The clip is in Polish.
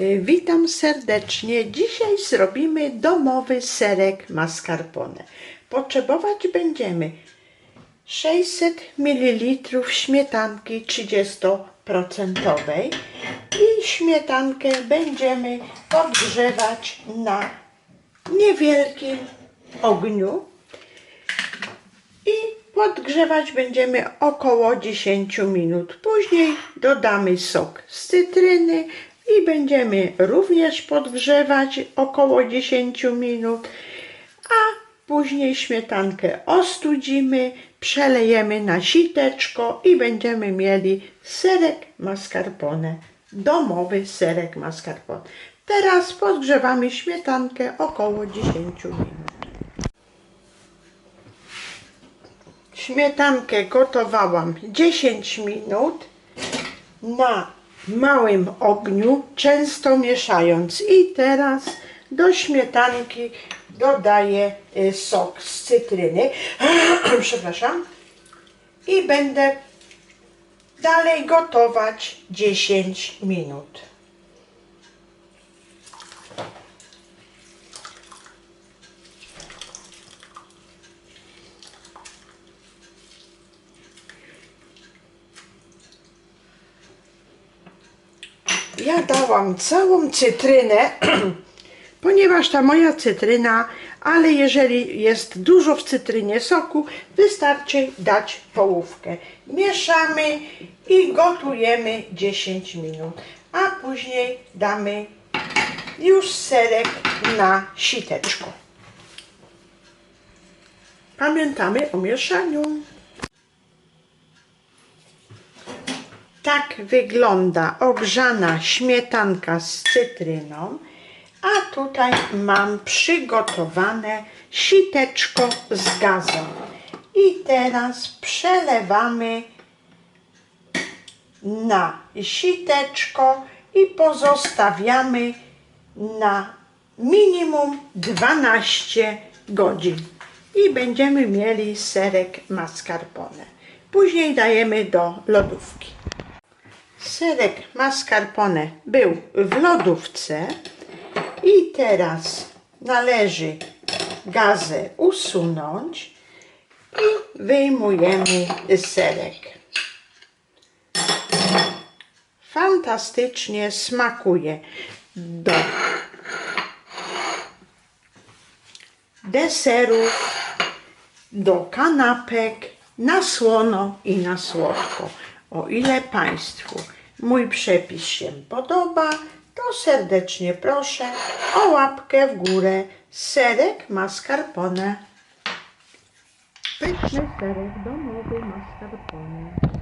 Y, Witam serdecznie. Dzisiaj zrobimy domowy serek mascarpone. Potrzebować będziemy 600 ml śmietanki 30% i śmietankę będziemy podgrzewać na niewielkim ogniu i podgrzewać będziemy około 10 minut. Później dodamy sok z cytryny i będziemy również podgrzewać około 10 minut, a później śmietankę ostudzimy, przelejemy na siteczko i będziemy mieli serek mascarpone, domowy serek mascarpone. Teraz podgrzewamy śmietankę około 10 minut. Śmietankę gotowałam 10 minut na małym ogniu, często mieszając. I teraz do śmietanki dodaję y, sok z cytryny. Przepraszam. I będę dalej gotować 10 minut. Ja dałam całą cytrynę, ponieważ ta moja cytryna, ale jeżeli jest dużo w cytrynie soku, wystarczy dać połówkę. Mieszamy i gotujemy 10 minut, a później damy już serek na siteczko. Pamiętamy o mieszaniu. Tak wygląda ogrzana śmietanka z cytryną, a tutaj mam przygotowane siteczko z gazem. I teraz przelewamy na siteczko i pozostawiamy na minimum 12 godzin. I będziemy mieli serek mascarpone. Później dajemy do lodówki. Serek mascarpone był w lodówce i teraz należy gazę usunąć i wyjmujemy serek. Fantastycznie smakuje do deserów, do kanapek, na słono i na słodko. O ile Państwu mój przepis się podoba, to serdecznie proszę o łapkę w górę. Serek mascarpone. Pyszny serek domowy mascarpone.